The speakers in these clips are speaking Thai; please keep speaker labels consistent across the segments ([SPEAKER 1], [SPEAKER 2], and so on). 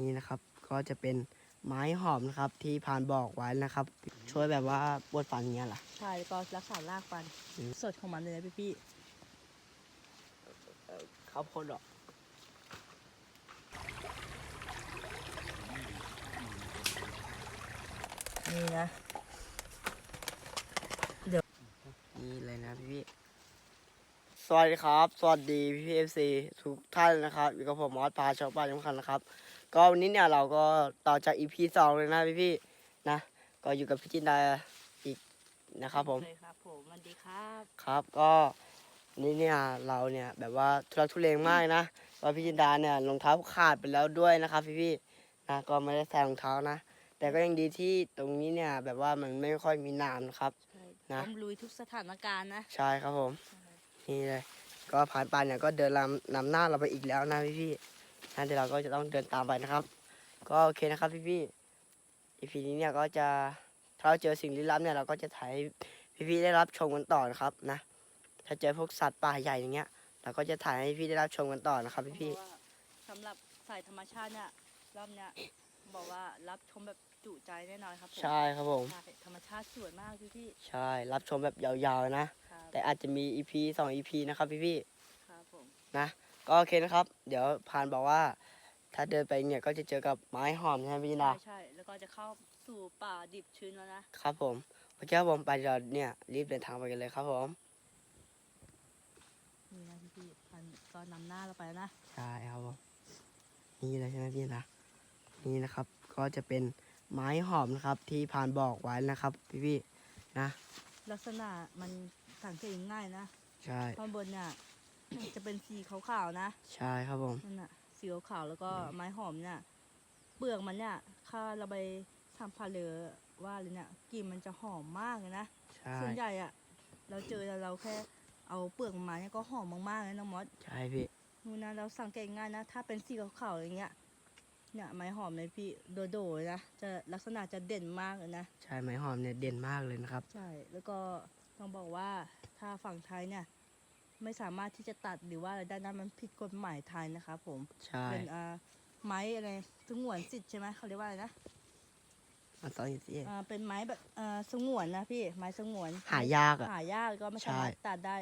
[SPEAKER 1] นี่นะครับ ก็จะเป็นไม้หอมนะครับ ที่พานบอกไว้นะครับ ช่วยแบบว่าปวดฟันเงี้ยเหรอ
[SPEAKER 2] ใช่แล้วก็รักษารากฟัน
[SPEAKER 1] อืม
[SPEAKER 2] สดของมันเลยนะพี่พี่
[SPEAKER 1] เขาพ่นหรอ
[SPEAKER 2] ๆนี่นะ
[SPEAKER 1] นี่เลยนะพี่พี่สวัสดีครับ สวัสดีพี่พีเอฟซีทุกท่านนะครับอยู่กับผมมอสพาชาวบ้านทุกคนนะครับ ก็วันนี้เนี่ยเราก็ต่อจากอีพีสองเลยนะพี่พี่ๆนะ ก็อยู่กับพี่จินดาอีกนะครับผม
[SPEAKER 2] เลยครับผมสวัสดีครับ
[SPEAKER 1] ครับก็นี่เนี่ยเราเนี่ยแบบว่าทุรักทุเลงมากนะว่าพี่จินดาเนี่ยรองเท้าขาดไปแล้วด้วยนะครับพี่พี่ๆนะก็ไม่ได้ใส่รองเท้านะ แต่ก็ยังดีที่ตรงนี้เนี่ยแบบว่ามันไม่ค่อยมีน้ำนะครับ
[SPEAKER 2] ใช่
[SPEAKER 1] นะ
[SPEAKER 2] ต้องลุยทุกสถานการณ์นะ
[SPEAKER 1] ใช่ครับผม นี่เลย ก็ผ่านไปเนี่ยก็เดินนำนำหน้าเราไปอีกแล้วนะพี่พี่ ๆนะเดี๋ยวเราก็จะต้องเดินตามไปนะครับ ก็โอเคนะครับพี่พี่อีพีนี้เนี่ยก็จะถ้าเราเจอสิ่งลี้ลับเนี่ยเราก็จะถ่ายให้พี่ๆได้รับชมกันต่อนะครับนะ ถ้าเจอพวกสัตว์ป่าใหญ่อย่างเงี้ย เราก็จะถ่ายให้พี่ได้รับชมกันต่อนะครับพี่พี่
[SPEAKER 2] เพราะว่าสำหรับสายธรรมชาติเนี่ยรอบเนี้ยบอกว่ารับชมแบบจุใจแน่นอนครับผม
[SPEAKER 1] ๆใช่ครับผม
[SPEAKER 2] ใช่ธรรมชาติสวยมากพี่พี่
[SPEAKER 1] ใช่ รับชมแบบยาวๆนะ
[SPEAKER 2] ๆครับ
[SPEAKER 1] แต่อาจจะมีอีพีสองอีพีนะครับพี่พี่ๆ
[SPEAKER 2] ครับผม
[SPEAKER 1] นะ ก็โอเคนะครับ เดี๋ยวพานบอกว่า ถ้าเดินไปเนี่ยก็จะเจอกับไม้หอมใช่ไหมพี่จิน
[SPEAKER 2] ใช่
[SPEAKER 1] ดา
[SPEAKER 2] ใช่ แล้วก็จะเข้าสู่ป่าดิบชื้นแล้วนะ ครับ
[SPEAKER 1] ผมโอเคครับผมไปเดี๋ยวเนี่ยรีบเดินทางไปกันเลยครับผม
[SPEAKER 2] นี่นะพี่พี่ๆพันก็นำหน้าเราไปแล้วนะ
[SPEAKER 1] ใช่ครับผมนี่เลยใช่ไหมพี่จินดานี่นะครับก็จะเป็นไม้หอมนะครับที่พานบอกไว้นะครับ พี่พี่ๆนะ
[SPEAKER 2] ลักษณะมันสังเกตง่ายนะ
[SPEAKER 1] ใช่
[SPEAKER 2] ข้างบนเนี่ย จะเป็นสีขาวๆนะ
[SPEAKER 1] ใช่ครับผม
[SPEAKER 2] นั่นน่ะสีขาวๆแล้วก็ไม้หอมเนี่ยเปลือกมันเนี่ยถ้าเราไปทำพาเลอว่าเลยเนี่ยกลิ่นมันจะหอมมากเลยนะ
[SPEAKER 1] ใช่
[SPEAKER 2] ส่วนใหญ่อะเราเจอเราแค่เอาเปลือกมันมาเนี่ยก็หอมมากๆเลยน้องมด
[SPEAKER 1] ใช่พี่
[SPEAKER 2] นู่นนะเราสังเกตง่ายนะถ้าเป็นสีขาวๆอย่างเงี้ยเนี่ยไม้หอมเลยพี่โดดๆเลยนะจะลักษณะจะเด่นมากเลยนะ
[SPEAKER 1] ใช่ไม้หอมเนี่ยเด่นมากเลยนะครับ
[SPEAKER 2] ใช่ แล้วก็ต้องบอกว่าถ้าฝั่งไทยเนี่ย ไม่สามารถที่จะตัดหรือว่าอะไรได้นะมันผิดกฎหมายไทยนะคะผม
[SPEAKER 1] ใช่
[SPEAKER 2] เป็นอ่าไม้อะไรสงวนสิทธิ์ใช่ไหมเขาเรียกว่าอะไรนะ
[SPEAKER 1] มาสอนอีกที
[SPEAKER 2] อ่าเป็นไม้แบบอ่าสงวนนะพี่ไม้สงวน
[SPEAKER 1] หายากอะ
[SPEAKER 2] หายากก็ไม่
[SPEAKER 1] ใช่
[SPEAKER 2] สามารถตัดได้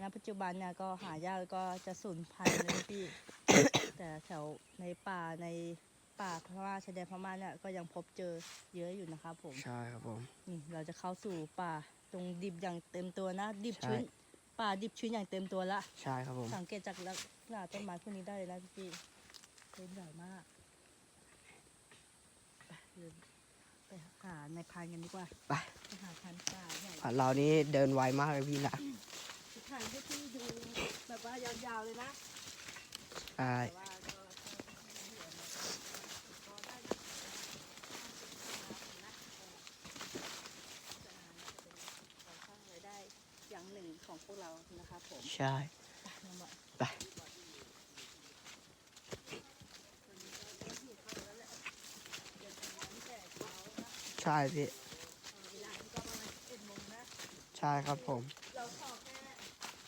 [SPEAKER 2] นะปัจจุบันเนี่ยก็หายากแล้วก็จะสูญพันธุ์เลยพี่ แต่แถวในป่าในป่าพม่าชายแดนพม่าเนี่ยก็ยังพบเจอเยอะอยู่นะครับผม
[SPEAKER 1] ใช่ครับผม
[SPEAKER 2] นี่เราจะเข้าสู่ป่าตรงดิบอย่างเต็มตัวนะ ดิบ
[SPEAKER 1] ใช่
[SPEAKER 2] ชื้น ป่าดิบชื้นอย่างเต็มตัวละ
[SPEAKER 1] ใช่ครับผม
[SPEAKER 2] สังเกตจากลักษณะต้นไม้พวกนี้ได้เลยนะพี่ต้นใหญ่มากไปเดินไปหาในพรานกันดีกว่า
[SPEAKER 1] ไป
[SPEAKER 2] ไปหาพันธุ์ป่าใหญ่
[SPEAKER 1] ผ่านเรานี่เดินไวมากเลยพี่นะ
[SPEAKER 2] ถ่ายให้พี่ดูแบบว่ายาวๆเลยนะ
[SPEAKER 1] ใช่
[SPEAKER 2] แต่ว่าก็ก็เหลือนะก็ได้นะนะจะหาน่าจะเป็นการสร้างรายได้อย่างหนึ่งของ พวกเรานะครับผม
[SPEAKER 1] ใช่
[SPEAKER 2] ไป
[SPEAKER 1] ใช่พี่ใช่ครับผม
[SPEAKER 2] เราขอแค่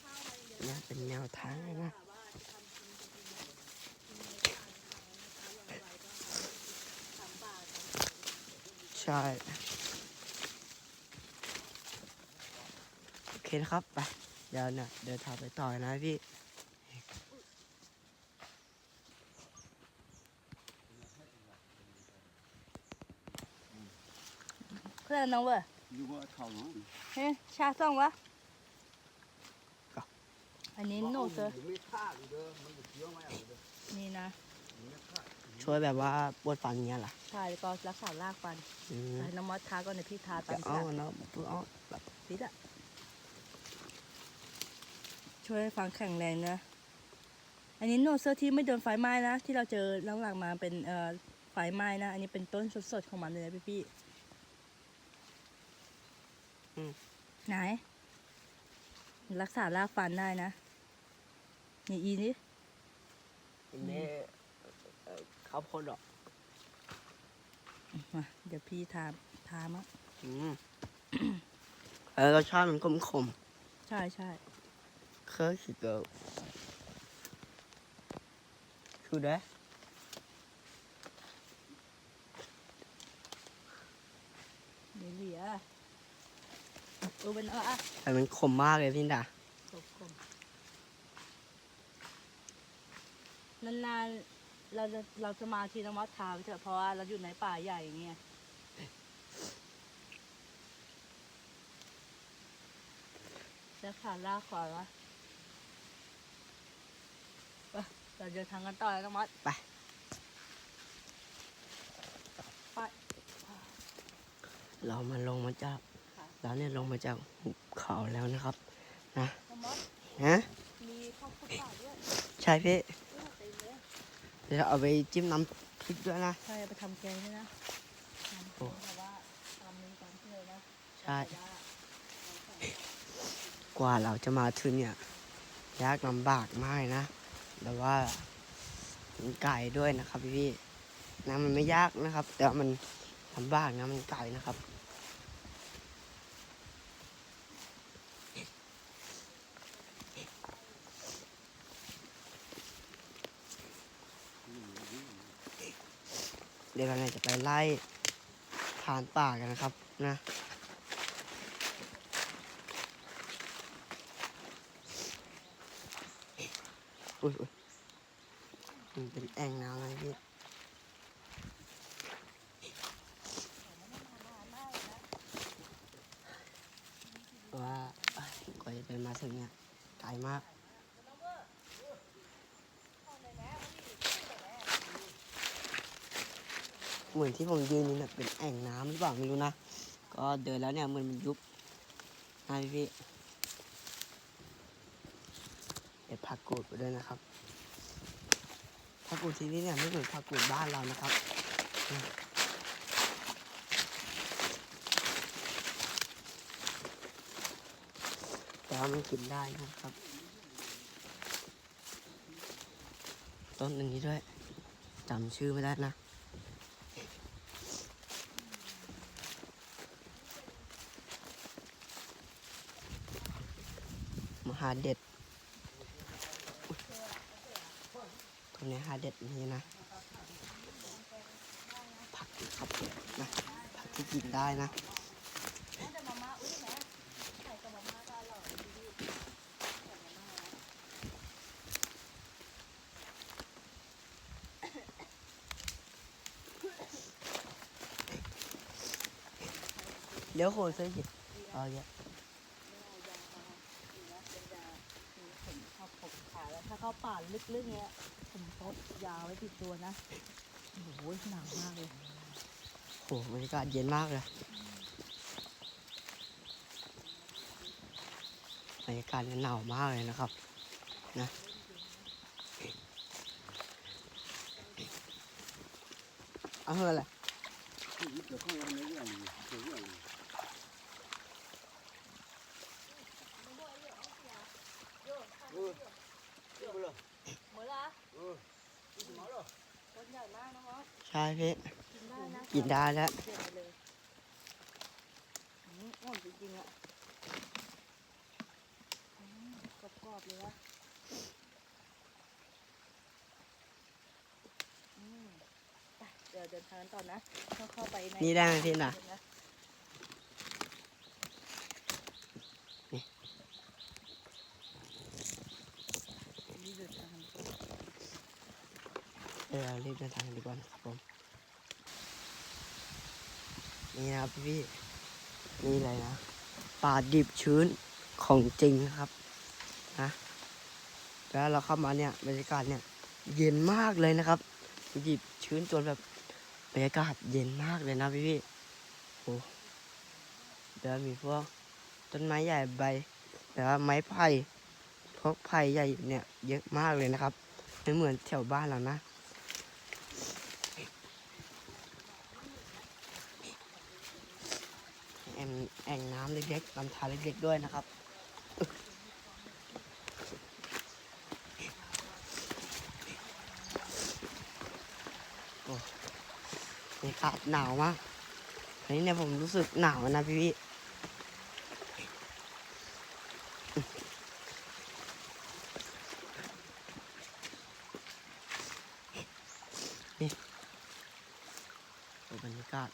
[SPEAKER 2] ข้าวมาอย่างเดียว
[SPEAKER 1] เนี่เป็นแนวทางนะ
[SPEAKER 2] ว่าทำจริงนะในป่าในเขานะคะอย่างไรก็ทำป่าทำ
[SPEAKER 1] ใช่ โอเคนะครับ ไป เดี๋ยวเนี่ยเดี๋ยวถอดไปต่อนะพี่
[SPEAKER 2] เพื่อนน้องเว้ยเฮ้ยชาซ่งวะอันนี้โน้ตอร์นี่นะ
[SPEAKER 1] ช่วยแบบว่าปวดฟันเงี้ยเหรอ
[SPEAKER 2] ใช่แล้วก็รักษาลากฟันน้องมอสทาก่อนเดี๋ยวพี่ทาตาม
[SPEAKER 1] อ๋เนาะอ๋แบบ
[SPEAKER 2] นี้ละ ช่วยให้ฟังแข็งแรงนะ อันนี้โนเซอร์ที่ไม่โดนไฟไหม้นะ ที่เราเจอหลังๆมาเป็นเอ่อไฟไหม้นะ อันนี้เป็นต้นสดๆของมันเลยนะพี่พี่ๆไหน รักษารากฟันได้นะนี่อีนี่
[SPEAKER 1] อันนี้เอ่อเขาพ่นหรอก
[SPEAKER 2] มาเดี๋ยวพี่ทาทามั้ง
[SPEAKER 1] อืมเออรสชาติมันขมขม
[SPEAKER 2] ใช่ใช่
[SPEAKER 1] curse girl. Who that? Maybe, yeah. ดู
[SPEAKER 2] เป็นอะ
[SPEAKER 1] แต่มันขมมากเลยพี่ดา
[SPEAKER 2] คมนานๆ เราจะเราจะมาทีนวัดทาวเถอะเพราะว่าเราอยู่ในป่าใหญ่อย่างเงี้ยจะขาลากขวาวะ เราเดินทางกันต่อแล้วน้องมัด
[SPEAKER 1] ไป
[SPEAKER 2] ไป
[SPEAKER 1] เรามาลงมาจาก
[SPEAKER 2] ค่ะ
[SPEAKER 1] เราเนี่ยลงมาจากหุบเขาแล้วนะครับ
[SPEAKER 2] น้องมัด
[SPEAKER 1] ฮะ
[SPEAKER 2] มีข้าวผัดป่าด้วย
[SPEAKER 1] ใช่พี่
[SPEAKER 2] เออเต็มเลย
[SPEAKER 1] เดี๋ยวเอาไปจิ้มน้ำพริกด้วยนะ
[SPEAKER 2] ใช่เอาไปทำแกงใช่นะทำแก
[SPEAKER 1] โอ้
[SPEAKER 2] งแต่ว่าตามนี้ตามที่เลยนะ
[SPEAKER 1] ใช่
[SPEAKER 2] แต่ว่าเราใส่
[SPEAKER 1] กว่าเราจะมาถึงเนี่ยยากลำบากมากนะ แต่ว่ามันไกลด้วยนะครับพี่พี่ๆนะมันไม่ยากนะครับ แต่มันลำบากนะมันไกลนะครับเดี๋ยวเราเนี่ยจะไปไล่ผ่านป่ากันนะครับนะ อุ้ยอุ้ยมันเป็นแอ่งน้ำอะไรพี่ว่าเอ้ยกว่าจะเดินมาถึงเนี่ยไกลมากเหมือนที่ผมยืนนี่แบบเป็นแอ่งน้ำหรือเปล่าไม่รู้นะ ก็เดินแล้วเนี่ยเหมันมันยุบนะพี่พี่เด็ด ผักกูดไปด้วยนะครับผักกูดที่นี่เนี่ยไม่เหมือนผักกูดบ้านเรานะครับแต่ว่ามันกินได้นะครับ ต้นหนึ่งนี้ด้วยจำชื่อไม่ได้นะมหาเด็ดอุ๊ย เด็ดนี่นะ ผักครับนะผักที่กินได้นะ
[SPEAKER 2] แต่มาม่าอุ้ยแม่ใส่กับมาม่าก็อร่อยดีๆ
[SPEAKER 1] เดี๋ยวโคตรเลยจิเอาเยอะ
[SPEAKER 2] ผมชอบผมขาแล้วถ้าเข้าป่าลึกๆเงี้ย ผมพกยาวไว้ติดตัวนะ โอ้โหหนาวมากเลย
[SPEAKER 1] โหบรรยากาศเย็นมากเลยบรรยากาศเนี่ยหนาวมากเลยนะครับ นะเอาเท่าไหร่
[SPEAKER 3] เดี๋ยวข้างล่างไรวเรื่องนี้
[SPEAKER 2] เหมือนละ
[SPEAKER 3] เออกินหมอเหรอ
[SPEAKER 2] ต้นใหญ่มากนะมอส
[SPEAKER 1] ใช่พี่
[SPEAKER 2] กินได้นะ
[SPEAKER 1] กินได้แล้ว
[SPEAKER 2] เด็ดไปเลยอืมอ่อนจริงๆอะอืมกรอบๆเลยวะอืมไปเดี๋ยวเดินทางกันต่อนะเข้าเข้าไปใน
[SPEAKER 1] นี่ได้ไหมพี่น่ะ
[SPEAKER 2] นี่เดินทางกันต่อ
[SPEAKER 1] เดี๋ยวเรารีบเดินทางดีกว่านะครับผม นี่นะครับพี่นี่เลยนะป่าดิบชื้นของจริงนะครับนะแล้วเราเข้ามาเนี่ยบรรยากาศเนี่ย เย็นมากเลยนะครับดิบชื้นจนแบบบรรยากาศเย็นมากเลยนะพี่ๆโอ้เดี๋ยวมีพวกต้นไม้ใหญ่ใบแต่ว่าไม้ไผ่พวกไผ่ใหญ่เนี่ยเยอะมากเลยนะครับไม่เหมือนแถวบ้านเรานะ แอ่งแอ่งน้ำเล็กๆลำธารเล็กๆด้วยนะครับ โอ้บรรยากาศหนาวมากอันนี้เนี่ยผมรู้สึกหนาวนะพี่พี่นี่ดูบรรยากาศ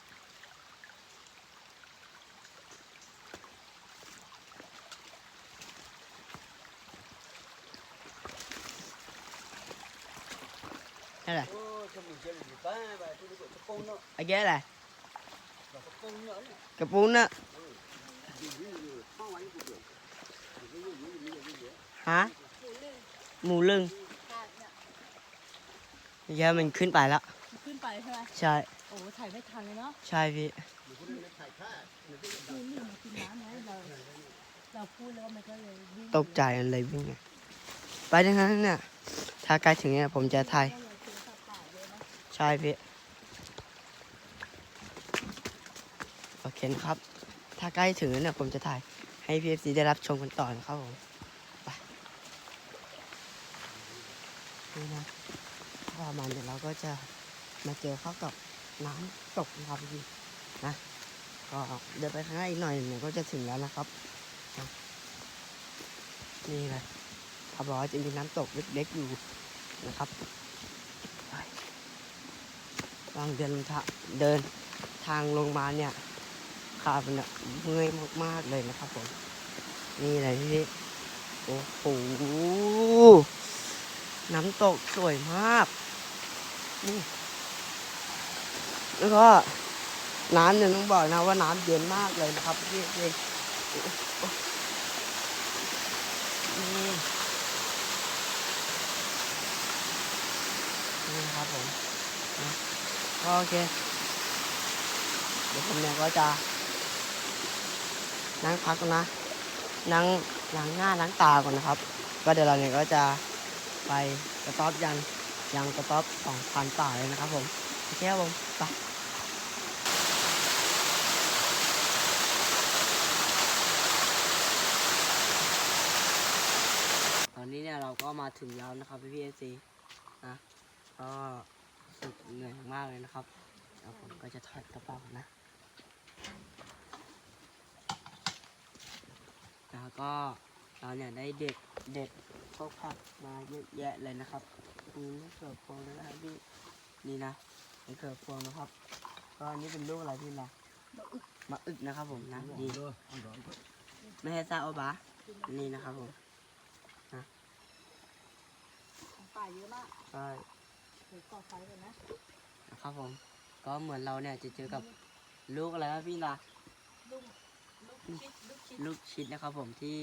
[SPEAKER 1] นั่นแหละ
[SPEAKER 3] Ô, cho mình chơi là gì ba, bà tôi đi gọi cho con nó,
[SPEAKER 1] ไอ้แกอะไร
[SPEAKER 3] bà có con nhỏ này.
[SPEAKER 1] กระปุ้นน่ะ
[SPEAKER 3] Vì ví dụ, không ai cũng được. Ví dụ như bây giờ bây giờ.
[SPEAKER 1] ฮะหมูลึงไอ้แกมันขึ้นไปแล้ว
[SPEAKER 2] ขึ้นไปใช่ไหม
[SPEAKER 1] ใช่
[SPEAKER 2] โอ้ถ่ายไม่ทันเลยเนาะ
[SPEAKER 1] ใช่พี่
[SPEAKER 3] Mình có nên thải khác.
[SPEAKER 2] คือนี่มากินน้ำไงเราเราพูดแล้วมันก็เลยวิ่ง
[SPEAKER 1] ตกใจมันเลยวิ่งไงไปดังนั้นเนี่ยถ้าใกล้ถึงเนี่ยผมจะถ่าย
[SPEAKER 2] ก็เลยเจอสัตว์ป่าเยอะนะ
[SPEAKER 1] ใช่พี่ โอ เคนครับ ถ้าใกล้ถึงเนี่ยผมจะถ่ายให้พีเอฟซีได้รับชมกันต่อนะครับผมไปนี่นะประมาณเดี๋ยวเราก็จะมาเจอเข้ากับน้ำตกนะครับพี่นะก็เดินไปข้างหน้าอีกหน่อยเนี่ยก็จะถึงแล้วนะครับนี่เลยเขาบอกว่าจะมีน้ำตกเล็กๆอยู่นะครับไปลองเดินทางเดินทางลงมาเนี่ย ขาเป็นเมื่อยมากๆเลยนะครับผม นี่เลยพี่ โอ้โห น้ำตกสวยมาก นี่ แล้วก็น้ำเนี่ยต้องบอกนะว่าน้ำเย็นมากเลยนะครับพี่ๆนี่นี่นะครับผม โอเค เดี๋ยวผมเนี่ยก็จะ นั่งพักก่อนนะนั่งล้างหน้าล้างตาก่อนนะครับ ก็เดี๋ยวเราเนี่ยก็จะไปกระต๊อบยันยังกระต๊อบสองพันป่าเลยนะครับผมโอเคครับผมไปตอนนี้เนี่ยเราก็มาถึงแล้วนะครับพี่พีเอซีนะก็สึกเหนื่อยมากเลยนะครับแล้วผมก็จะถอดกระเป๋านะ แล้วก็เราเนี่ยได้เด็ดเด็ดพวกผักมาเยอะแยะเลยนะครับมีมะเขือพวงด้วยนะครับพี่นี่นะมะเขือพวงนะครับ ก็อันนี้เป็นลูกอะไรพี่ล่ะมะอึกนะครับผมนะดี
[SPEAKER 3] Rồi, ăn rồi.
[SPEAKER 1] ไม่ให้ซาโอบะนี่นะครับผม
[SPEAKER 2] ของป่าเยอะมาก
[SPEAKER 1] ใช่
[SPEAKER 2] เดี๋ยวก่อไฟก่อนนะ
[SPEAKER 1] นะครับผม ก็เหมือนเราเนี่ยจะเจอกับลูกอะไรครับพี่ล่ะ
[SPEAKER 2] ลูก ลูกชิดลูกชิด
[SPEAKER 1] ลูกชิดนะครับผมที่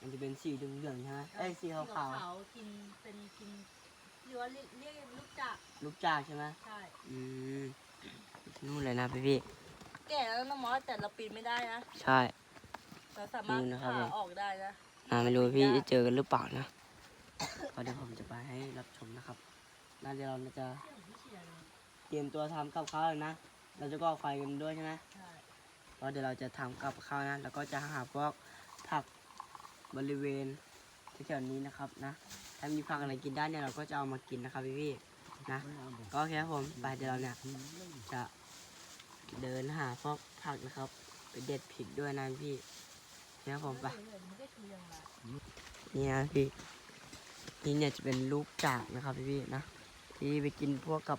[SPEAKER 1] มันจะเป็นสีเหลืองๆใช่ไหมเอ้ยสีขาว
[SPEAKER 2] ขาวๆกินเป็นกินเรียกว่าเรียกเรียกลูกจาก
[SPEAKER 1] ๆลูกจากใช่ไหม
[SPEAKER 2] ใช่
[SPEAKER 1] อืมนู่นเลยนะพี่พี่
[SPEAKER 2] แก่แล้วนะมอสแต่เราปีนไม่ได้นะ
[SPEAKER 1] ใช่
[SPEAKER 2] เราสามารถ
[SPEAKER 1] นี่นะครับ
[SPEAKER 2] ผ่า
[SPEAKER 1] ผม
[SPEAKER 2] ออกได้นะ
[SPEAKER 1] อ่าไม่รู้ว่าพี่จะเจอกันหรือเปล่านะก็เดี๋ยวผมจะไปให้รับชมนะครับน่าเดี๋ยวเราจะเตรียมตัวทำกับข้าวเลยนะ เราจะก่อไฟกันด้วยใช่ไหม
[SPEAKER 2] ใช่
[SPEAKER 1] ก็เดี๋ยวเราจะทำกับข้าวนะแล้วก็จะหาพวกผักบริเวณแถวๆนี้นะครับนะถ้ามีผักอะไรกินได้เนี่ยเราก็จะเอามากินนะครับพี่พี่นะก็โอเคครับผมไปเดี๋ยวเราเนี่ยจะเดินหาพวกผักนะครับ ไปเด็ดผิดด้วยนะพี่นะครับผมไป
[SPEAKER 2] มันก็คือยังไง
[SPEAKER 1] นี่นะพี่นี่เนี่ยจะเป็นลูกจากนะครับพี่พี่นะที่ไปกินพวกกับ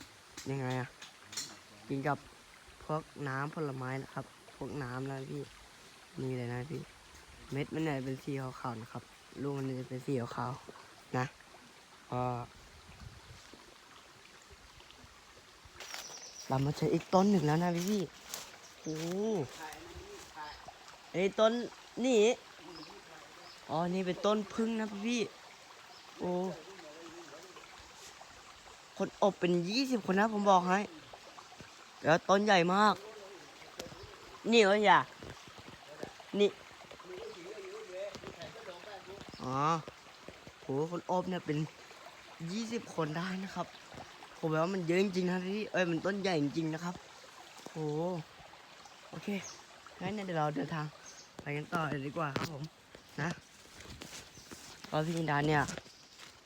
[SPEAKER 1] ยังไงอะกินกับพวกน้ำผลไม้นะครับ วกน้ำนะพี่ นี่เลยนะพี่ เม็ดมันเนี่ยเป็นสีขาวๆนะครับ ลูกมันเนี่ยจะเป็นสีขาวๆนะก็เรามาเจออีกต้นหนึ่งแล้วนะพี่พี่โอ้โหอันนี้ต้นนี่ อ๋อ นี่เป็นต้นพึ่งนะพี่ โอ้ คนอบเป็นยี่สิบคนนะผมบอกให้ แล้วต้นใหญ่มาก นี่เหรออย่านี่อ๋อโหคนอบเนี่ยเป็นยี่สิบคนได้นะครับผมแบบว่ามันเยอะจริงๆนะพี่เอ้ยมันต้นใหญ่จริงๆนะครับโหโอเคงั้นเดี๋ยวเราเดินทางไปกันต่อเลยดีกว่าครับผมนะเพราะพี่จินดาเนี่ย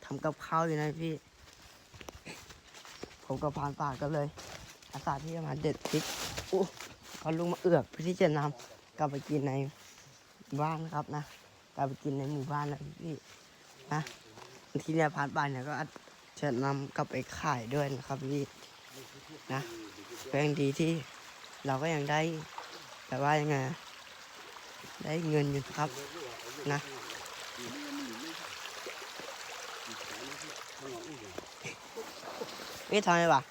[SPEAKER 1] ทำกับข้าวอยู่นะพี่ ผมกับพานป่าก็เลยอาสาที่จะมาเด็ดพริกอู้ เขาลุงมาเอือกเพื่อที่จะนำกลับไปกินในบ้านนะครับนะกลับไปกินในหมู่บ้านนะพี่นะบางทีเนี่ยพรานป่าเนี่ยก็จะนำกลับไปขายด้วยนะครับพี่นะก็ยังดีที่เราก็ยังได้ แต่ว่ายังไงได้เงินอยู่ครับนะนี่ทำไมวะ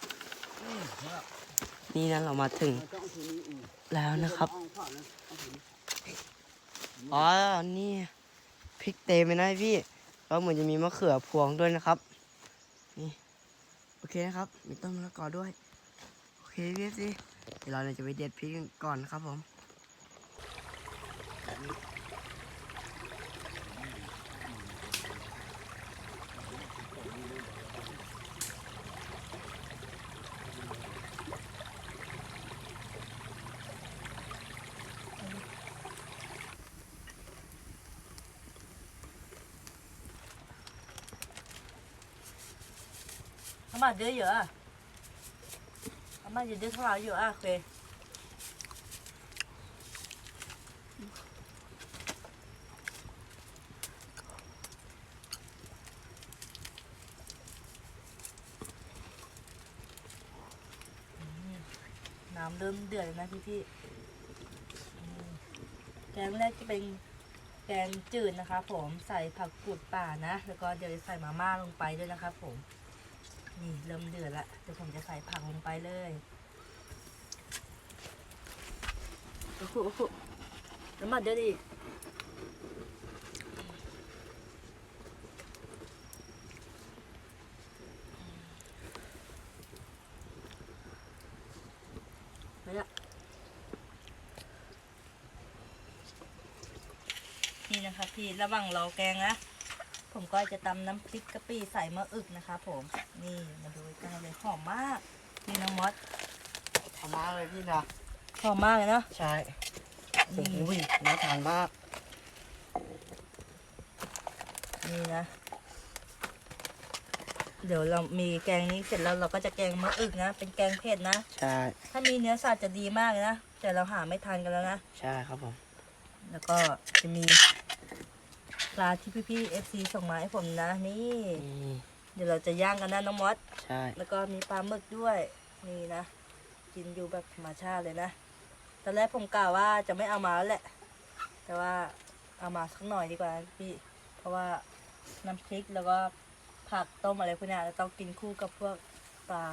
[SPEAKER 3] นี่
[SPEAKER 1] นี่นะเรามาถึง แล้วนะครับ อ๋อ นี่พริกเต็มไปนะพี่ แล้วเหมือนจะมีมะเขือพวงด้วยนะครับ นี่ โอเคนะครับ มีต้นมะละกอด้วย โอเคพี่สิเดี๋ยวเราเนี่ยจะไปเด็ดพริกกันก่อนนะครับผม
[SPEAKER 2] 阿妈这有啊，阿妈这这多少有啊？会。น้ำเริ่มเดือดแล้วนะพี่พี่ๆอืมแกงแรกจะเป็นแกงจืดนะคะผมใส่ผักกูดป่านะ แล้วก็เดี๋ยวจะใส่มาม่าลงไปด้วยนะคะผม นี่เริ่มเดือดละเดี๋ยวผมจะใส่ผักลงไปเลยโอ้โหโอ้โหน้ำมันเดือดดิไม่ละนี่นะครับพี่ระหว่างรอแกงนะ ผมก็จะตำน้ำพริกกะปิใส่มะอึกนะคะผม นี่มาดูกันเลยหอมมาก นี่น้องมอส
[SPEAKER 1] ทำมากเลยพี่นะ
[SPEAKER 2] หอมมากเลยเนาะ
[SPEAKER 1] ใช่โอ้
[SPEAKER 2] นี่
[SPEAKER 1] โหน่าทานมาก
[SPEAKER 2] นี่นะ เดี๋ยวเรามีแกงนี้เสร็จแล้วเราก็จะแกงมะอึกนะ เป็นแกงเผ็ดนะ
[SPEAKER 1] ใช่
[SPEAKER 2] ถ้ามีเนื้อสัตว์จะดีมากเลยนะ แต่เราหาไม่ทันกันแล้วนะ
[SPEAKER 1] ใช่ครับผม
[SPEAKER 2] แล้วก็จะมี ปลาที่พี่ๆ FC ส่งมาให้ผมนะ นี่
[SPEAKER 1] นี่
[SPEAKER 2] เดี๋ยวเราจะย่างกันนะน้องมอส
[SPEAKER 1] ใช่
[SPEAKER 2] แล้วก็มีปลาหมึกด้วย นี่นะ กินอยู่แบบธรรมชาติเลยนะ ตอนแรกผมกล่าวว่าจะไม่เอามาแล้วแหละ แต่ว่าเอามาสักหน่อยดีกว่าพี่ เพราะว่าน้ำพริกแล้วก็ผักต้มอะไรพวกเนี้ยเราต้องกินคู่กับพวกปลา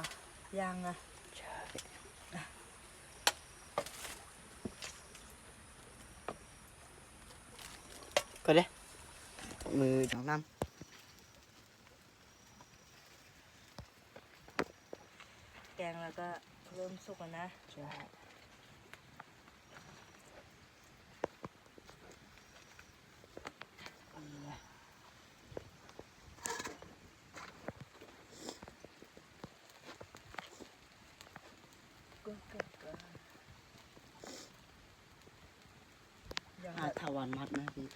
[SPEAKER 2] ย่างนะ
[SPEAKER 1] ใช่ ก็เด้ มือสองน้
[SPEAKER 2] แกงแล้วก็เริ่มสุกแล้วนะ
[SPEAKER 1] ใช่
[SPEAKER 2] ยัง
[SPEAKER 1] ถ้าถาวันมัดนะพี่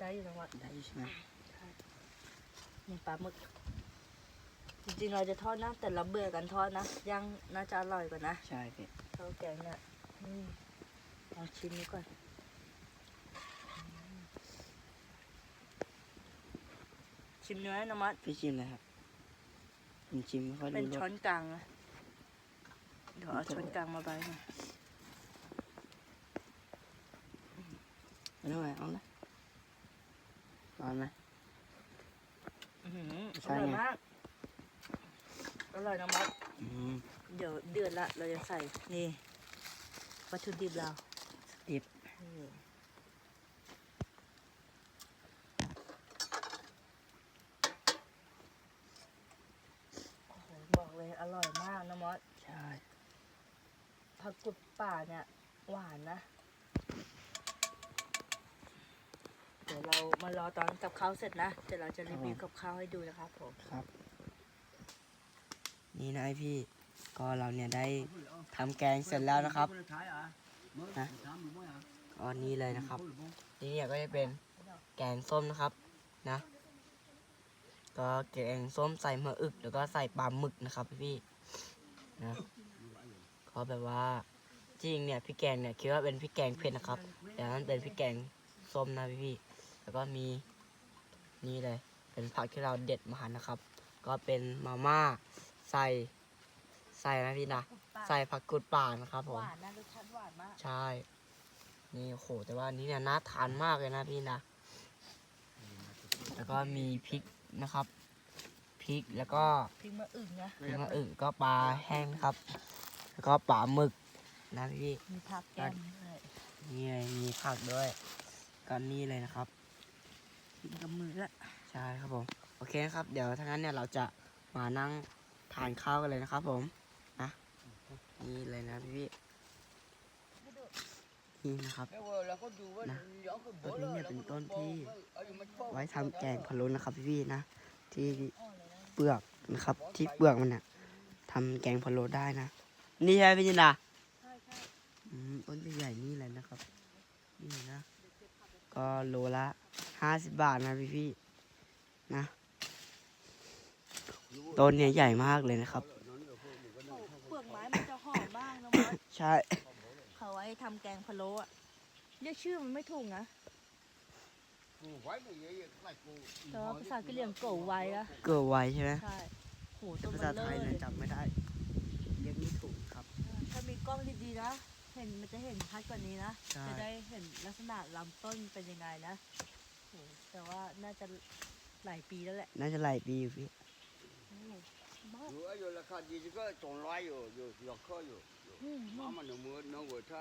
[SPEAKER 2] ได้อยู่จังหวัด
[SPEAKER 1] ได้ใช่ไหม
[SPEAKER 2] นี่ปลาหมึก จริงๆเราจะทอดนะ แต่เราเบื่อกันทอดนะย่างน่าจะอร่อยกว่านะ
[SPEAKER 1] ใช่พี่
[SPEAKER 2] ข้าวแกงเนี่ยนี่ลองชิมนี้ก่อนอืมชิมเนื้อนะมัด
[SPEAKER 1] พี่ชิมเลยครับผมชิมไม่ค่อย
[SPEAKER 2] เป็น
[SPEAKER 1] รู้ร
[SPEAKER 2] ช้อ
[SPEAKER 1] ส
[SPEAKER 2] นกลางนะเดี๋ยวเอาช้อนกลางมาใบหน่อย
[SPEAKER 1] ไม่ต้องไหนเอาเลย ร้อนไหม
[SPEAKER 2] อื้อหือ
[SPEAKER 1] ใช่
[SPEAKER 2] อร่อย
[SPEAKER 1] ไง
[SPEAKER 2] มาก อร่อยนะมัด
[SPEAKER 1] อืม
[SPEAKER 2] เดี๋ยวเดือดละ เราจะใส่ นี่ วัตถุดิบเรา
[SPEAKER 1] ดิบ
[SPEAKER 2] นี่โอ้โหบอกเลยอร่อยมากนะมอส
[SPEAKER 1] ใช่
[SPEAKER 2] ผักกุดป่าเนี่ย หวานนะ ยวเรามารอตอนกับข้าวเสร็จนะเดี๋ยวเราจะรีวิวกับข้าวให้ดูนะครับผม
[SPEAKER 1] ครับ นี่นะไอพี่ก็เราเนี่ยได้ทำแกงเสร็จแล้วนะครับฮะก็นี่เลยนะครับ นี่เนี่ยก็จะเป็นแกงส้มนะครับนะ ก็แกงส้มใส่มะอึกแล้วก็ใส่ปลาหมึกนะครับพี่ๆนะก็แบบว่าจริงเนี่ยพี่แกงเนี่ยคิดว่าเป็นพี่แกงเผ็ดนะครับแต่นั้นเป็นพี่แกงส้มนะพี่ๆ แล้วก็มีนี่เลย เป็นผักที่เราเด็ดมาหั่นนะครับ ก็เป็นมาม่าใส่ใส่นะพี่นะใส่ผักกุดป่านะครับผ
[SPEAKER 2] ห
[SPEAKER 1] ม
[SPEAKER 2] วานนะรสชาติหวานมาก
[SPEAKER 1] ใช่นี่โอ้โหแต่ว่าอันนี้เนี่ยน่าทานมากเลยนะพี่นะ แล้วก็มีพริกนะครับพริกริกแล้วก็
[SPEAKER 2] พริกมะอึ่งนะ
[SPEAKER 1] แล้วก็อึก็ปลาแห้งนะครับ แล้วก็ปลาหมึกนะพี่
[SPEAKER 2] มีผักแก้มด้วย
[SPEAKER 1] นี่เลยมีผักด้วยก็นี่เลยนะครับ
[SPEAKER 2] กินกับมือละ
[SPEAKER 1] ใช่ครับผมโอเคนะครับ เดี๋ยวถ้างั้นเนี่ยเราจะมานั่งทานข้าวกันเลยนะครับ ผมนะนี่เลยนะพี่ๆนี่นะครับนะต้นนี้เนี่ยเป็นต้นที่ไว้ทำแกงพะโล้นะครับ พี่ๆนะที่เปลือกนะครับ ที่เปลือกมันเนี่ยทำแกงพะโล้ได้นะนี่ใช่ไหมพี่จินดา
[SPEAKER 2] ใช่ใช่
[SPEAKER 1] อืมต้นใหญ่ๆนี่เลยนะครับ นี่นะ ก็โลละห้าสิบบาทนะพี่ๆนะต้นเนี่ยใหญ่มากเลยนะครับ
[SPEAKER 2] เปลือกไม้มันจะหอมมากนะมด
[SPEAKER 1] ใช่
[SPEAKER 2] เขาไว้ทำแกงพะโล้อะเรียกชื่อมันไม่ถูกนะแต่ว่าภาษากะเหรี่ยงโกไว้อะ
[SPEAKER 1] เกิดไวใช่ไหม
[SPEAKER 2] ใช่โห
[SPEAKER 1] แต่
[SPEAKER 2] ต้น
[SPEAKER 1] ภา
[SPEAKER 2] มัน
[SPEAKER 1] ษา
[SPEAKER 2] เล
[SPEAKER 1] ไทย
[SPEAKER 2] ย
[SPEAKER 1] เนี่ยจำไม่ได้เรียกไม่ถูกครับ
[SPEAKER 2] ถ้ามีกล้องดีๆนะ เห็นมันจะเห็นชัดกว่านี้นะ
[SPEAKER 1] ใช่
[SPEAKER 2] จะได้เห็นลักษณะลำต้นเป็นยังไงนะโหแต่ว่าน่าจะหลายปีแล้วแหละ
[SPEAKER 1] น่าจะหลายปีอยู่พี่
[SPEAKER 2] โอ้โหมาก
[SPEAKER 3] 有有ราคาดีก็种卵有有有颗有，
[SPEAKER 2] อืม
[SPEAKER 3] 妈妈能摸能我它。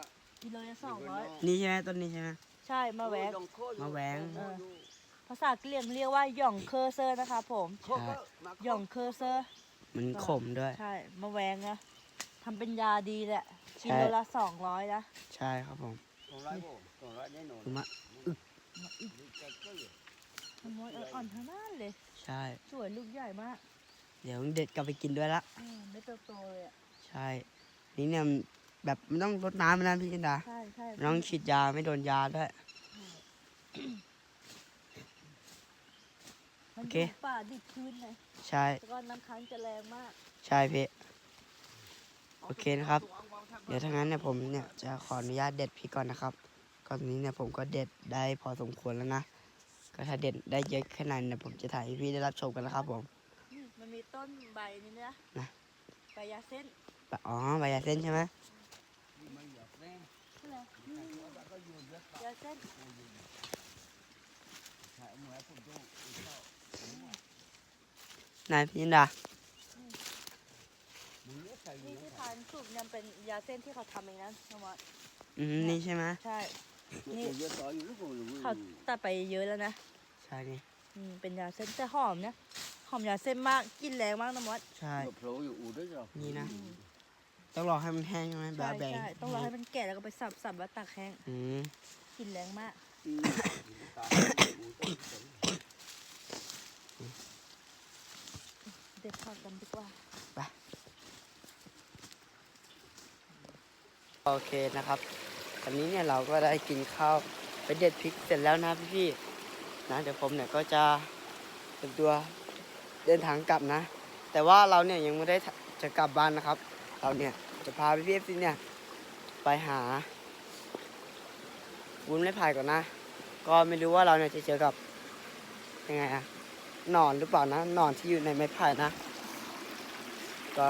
[SPEAKER 2] กิโลละสองร้อย
[SPEAKER 1] นี่ใช่ไหมต้นนี้ใช่ไหม
[SPEAKER 2] ใช่มาแหวง
[SPEAKER 1] มาแหวง
[SPEAKER 2] ภาษากะเหรี่ยงเรียกว่าหย่องเคอร์เซอร์นะคะผม หย่องเคอร์เซอร์
[SPEAKER 1] มันขมด้วย
[SPEAKER 2] ใช่มาแหวงนะท ำเป็นยาดีแหละกิโลละสองร้อยนะ
[SPEAKER 1] ใช่ครับผม
[SPEAKER 3] สองร้อยโบ
[SPEAKER 2] สองร้อยได้หนู
[SPEAKER 1] มะ
[SPEAKER 2] ขโมยอ่อนทั้งนั้นเลย
[SPEAKER 1] ใช่
[SPEAKER 2] สวยลูกใหญ่มาก
[SPEAKER 1] เดี๋ยวเด็ดกลับไปกินด้วยละ
[SPEAKER 2] ไม่เติบโตเลยอะ
[SPEAKER 1] ใช่ นี่เนี่ยแบบมันต้องรดน้ำนะพี่จินดา
[SPEAKER 2] ใช่ใช่
[SPEAKER 1] ต้องฉีดยาไม่โดนยาด้วย โอเค
[SPEAKER 2] ป่าดิบชื้นเลย
[SPEAKER 1] ใช่
[SPEAKER 2] แล้วก็น้ำค้างจะแรงมาก
[SPEAKER 1] ใช่พี่ โอเคนะครับ เดี๋ยวถ้างั้นเนี่ยผมเนี่ยจะขออนุญาตเด็ดพี่ก่อนนะครับก่อนนี้เนี่ยผมก็เด็ดได้พอสมควรแล้วนะก็ถ้าเด็ดได้เยอะขนาดเนี่ยผมจะถ่ายให้พี่ได้รับชมกันนะครับผม
[SPEAKER 2] นี่มันมีต้นใบนี่นะ
[SPEAKER 1] นะ
[SPEAKER 2] ใบยาเส้น
[SPEAKER 1] อ๋อใบยาเส้นใช่ไหม
[SPEAKER 2] ใช่ไหมอืมยาเส้น
[SPEAKER 1] นายพี่จินดา
[SPEAKER 2] นี่ที่ทานสูบยังเป็นยาเส้นที่เขาทำเองนะน้อมอส
[SPEAKER 1] อืมนี่ใช่ไหม
[SPEAKER 2] ใช่ นี่เขาตัดไปเยอะแล้วนะ
[SPEAKER 1] ใช่นี่
[SPEAKER 2] อืมเป็นยาเส้นแต่หอมนะหอมยาเส้นมากกินแรงมากนะมอส
[SPEAKER 1] ใช่
[SPEAKER 3] โลอยู่อูด้วยจ้ะ
[SPEAKER 1] นี่นะต้องรอให้มันแห้งใช่ไหมบาแบง
[SPEAKER 2] ใช่ต้องรอให้มันแก่แล้วก็ไปสับสับแล้วตักแห้ง
[SPEAKER 1] อืม
[SPEAKER 2] กินแรงมาก
[SPEAKER 1] โอเคนะครับตอนนี้เนี่ยเราก็ได้กินข้าวไปเด็ดพริกเสร็จแล้วนะพี่ๆนะเดี๋ยวผมเนี่ยก็จะเตรียมตัวเดินทางกลับนะ แต่ว่าเราเนี่ยยังไม่ได้จะกลับบ้านนะครับ เราเนี่ยจะพาพี่ๆเนี่ยไปหาวุ้นไม้ไผ่ก่อนนะ ก็ไม่รู้ว่าเราเนี่ยจะเจอกับยังไงอะหนอนหรือเปล่านะหนอนที่อยู่ในไม้ไผ่นะ ก็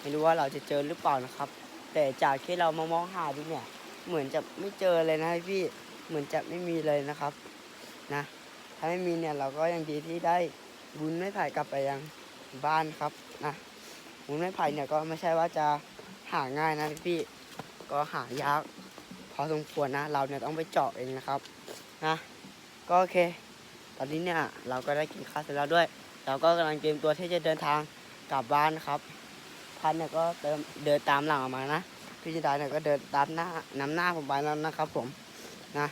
[SPEAKER 1] ไม่รู้ว่าเราจะเจอหรือเปล่านะครับ แต่จากที่เรามามองหาดูเนี่ย เหมือนจะไม่เจอเลยนะพี่เหมือนจะไม่มีเลยนะครับ นะ ถ้าไม่มีเนี่ยเราก็ยังดีที่ได้บุญไม้ไผ่กลับไปยังบ้านครับนะบุญไม้ไผ่เนี่ยก็ไม่ใช่ว่าจะหาง่ายนะพี่ก็หายากพอสมควรนะ เราเนี่ยต้องไปเจาะเองนะครับนะก็โอเคตอนนี้เนี่ยเราก็ได้กินข้าวเสร็จแล้วด้วย เราก็กำลังเตรียมตัวที่จะเดินทางกลับบ้านนะครับ พันเนี่ยก็เดินเดินตามหลังออกมานะพี่จินดาเนี่ยก็เดินตามหน้านำหน้าผมไปแล้วนะครับผมนะ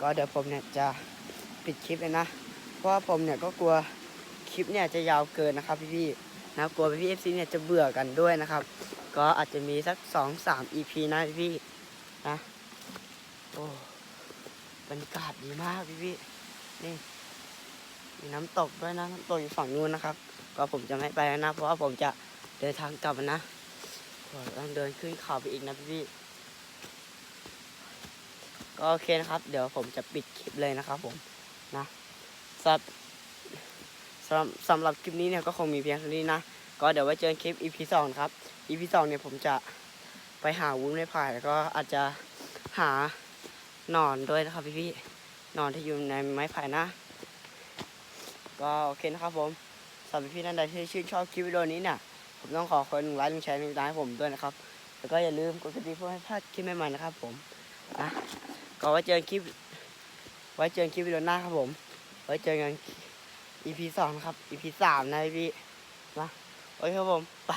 [SPEAKER 1] ก็เดี๋ยวผมเนี่ยจะปิดคลิปเลยนะ เพราะว่าผมเนี่ยก็กลัวคลิปเนี่ยจะยาวเกินนะครับพี่ๆนะกลัวพี่เอฟซีเนี่ยจะเบื่อกันด้วยนะครับ ก็อาจจะมีสักสองสามอีพีนะพี่ๆนะโอ้บรรยากาศดีมากพี่ๆนี่มีน้ำตกด้วยนะน้ำตกอยู่ฝั่งนู้นนะครับ ก็ผมจะไม่ไปแล้วนะ เพราะว่าผมจะ เดินทางกลับนะก็ต้องเดินขึ้นเขาไปอีกนะพี่ๆก็โอเคนะครับ เดี๋ยวผมจะปิดคลิปเลยนะครับผมนะสำหรับสำหรับสำหรับคลิปนี้เนี่ยก็คงมีเพียงเท่านี้นะ ก็เดี๋ยวไว้เจอกันคลิป EP สองครับ EP สองเนี่ยผมจะไปหาวุ้นไม้ไผ่แล้วก็อาจจะหาหนอนด้วยนะครับพี่ๆหนอนที่อยู่ในไม้ไผ่นะ ก็โอเคนะครับผมสำหรับพี่ท่านใดที่ชื่นชอบคลิปวิดีโอนี้เนี่ย ผมต้องขอคนหนึ่งไลค์หนึ่งแชร์หนึ่งไลค์ให้ผมด้วยนะครับ แล้วก็อย่าลืมกดกระดิ่งเพื่อให้พลาดคลิปใหม่ๆนะครับผมนะก็ไว้เจอกันคลิป ไว้เจอกันคลิปวิดีโอหน้าครับผม ไว้เจอกัน EP สองนะครับ EP สามนะพี่มาโอเคครับผมไป